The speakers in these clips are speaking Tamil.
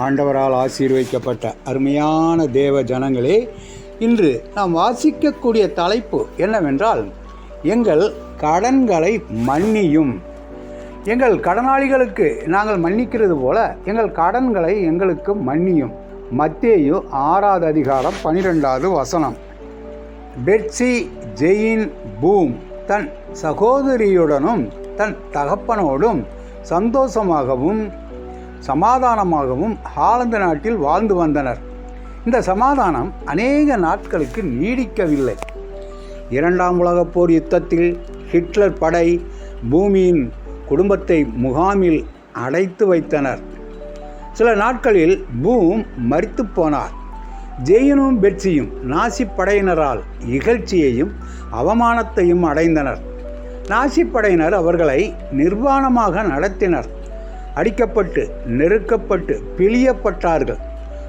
ஆண்டவரால் ஆசீர்வதிக்கப்பட்ட அருமையான தேவ ஜனங்களே இன்று நாம் வாசிக்கக்கூடிய தலைப்பு என்னவென்றால் எங்கள் கடன்களை மன்னியும். எங்கள் கடனாளிகளுக்கு நாங்கள் மன்னிக்கிறது போல எங்கள் கடன்களை எங்களுக்கு மன்னியும். மத்தேயு ஆறாவது அதிகாரம் பனிரெண்டாவது வசனம். பெட்சி ஜெயின் பூம் தன் சகோதரியுடனும் தன் தகப்பனோடும் சந்தோஷமாகவும் சமாதானமாகவும் ஹாலந்து நாட்டில் வாழ்ந்து வந்தனர். இந்த சமாதானம் அநேக நாட்களுக்கு நீடிக்கவில்லை. இரண்டாம் உலகப் போர் யுத்தத்தில் ஹிட்லர் படை பூமியின் குடும்பத்தை முகாமில் அடைத்து வைத்தனர். சில நாட்களில் பூம் மறித்து போனார். ஜெயினும் பெட்சியும் நாசி படையினரால் இகழ்ச்சியையும் அவமானத்தையும் அடைந்தனர். நாசி படையினர் அவர்களை நிர்வாணமாக நடத்தினர். அடிக்கப்பட்டு நெருக்கப்பட்டு பிழியப்பட்டார்கள்.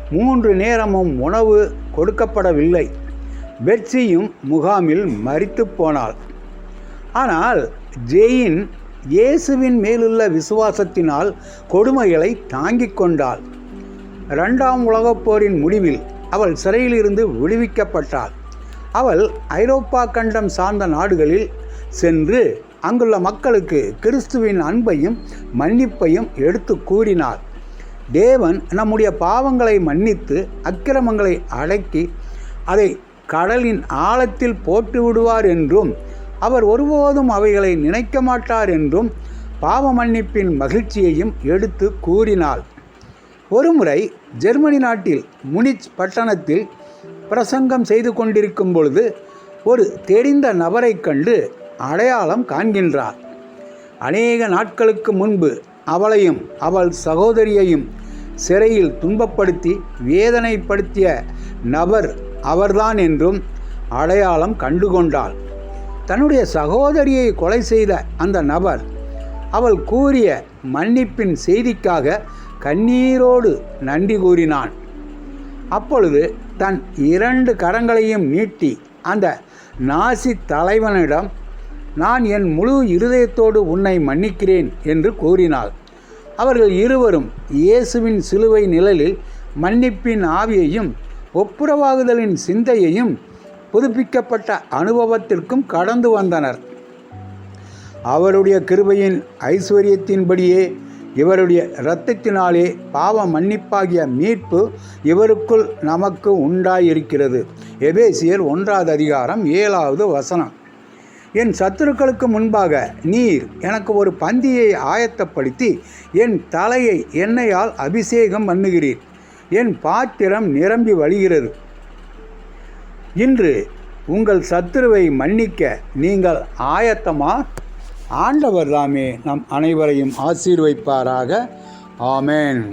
மூன்று நேரமும் உணவு கொடுக்கப்படவில்லை. பெட்சியும் முகாமில் மறித்து போனாள். ஆனால் ஜெயின் இயேசுவின் மேலுள்ள விசுவாசத்தினால் கொடுமைகளை தாங்கிக் கொண்டாள். இரண்டாம் உலகப் போரின் முடிவில் அவள் சிறையிலிருந்து விடுவிக்கப்பட்டாள். அவள் ஐரோப்பா கண்டம் சார்ந்த நாடுகளில் சென்று அங்குள்ள மக்களுக்கு கிறிஸ்துவின் அன்பையும் மன்னிப்பையும் எடுத்து கூறினார். தேவன் நம்முடைய பாவங்களை மன்னித்து அக்கிரமங்களை அடக்கி அதை கடலின் ஆழத்தில் போட்டு விடுவார் என்றும் அவர் ஒருபோதும் அவைகளை நினைக்க மாட்டார் என்றும் பாவ மன்னிப்பின் மகிழ்ச்சியையும் எடுத்து கூறினாள் ஒருமுறை ஜெர்மனி நாட்டில் முனிச் பட்டணத்தில் பிரசங்கம் செய்து கொண்டிருக்கும் பொழுது ஒரு தெரிந்த நபரைக் கண்டு அடையாளம் காண்கின்றார். அநேக நாட்களுக்கு முன்பு அவளையும் அவள் சகோதரியையும் சிறையில் துன்பப்படுத்தி வேதனைப்படுத்திய நபர் அவர்தான் என்றும் அடையாளம் கண்டுகொண்டாள். தன்னுடைய சகோதரியை கொலை செய்த அந்த நபர் அவள் கூறிய மன்னிப்பின் செய்திக்காக கண்ணீரோடு நன்றி கூறினான். அப்பொழுது தன் இரண்டு கரங்களையும் நீட்டி அந்த நாசி தலைவனிடம் நான் என் முழு இருதயத்தோடு உன்னை மன்னிக்கிறேன் என்று கூறினாள். அவர்கள் இருவரும் இயேசுவின் சிலுவை நிழலில் மன்னிப்பின் ஆவியையும் ஒப்புரவாகுதலின் சிந்தையையும் புதுப்பிக்கப்பட்ட அனுபவத்திற்கும் கடந்து வந்தனர். அவருடைய கிருபையின் ஐஸ்வர்யத்தின்படியே இவருடைய இரத்தத்தினாலே பாவ மன்னிப்பாகிய மீட்பு இவருக்குள் நமக்கு உண்டாயிருக்கிறது. எபேசியர் ஒன்றாவது அதிகாரம் ஏழாவது வசனம். என் சத்துருக்களுக்கு முன்பாக நீர் எனக்கு ஒரு பந்தியை ஆயத்தப்படுத்தி என் தலையை எண்ணெயால் அபிஷேகம் பண்ணுகிறீர். என் பாத்திரம் நிரம்பி வழிகிறது. இன்று உங்கள் சத்துருவை மன்னிக்க நீங்கள் ஆயத்தமா? ஆண்டவர் தாமே நம் அனைவரையும் ஆசீர்வைப்பாராக. ஆமேன்.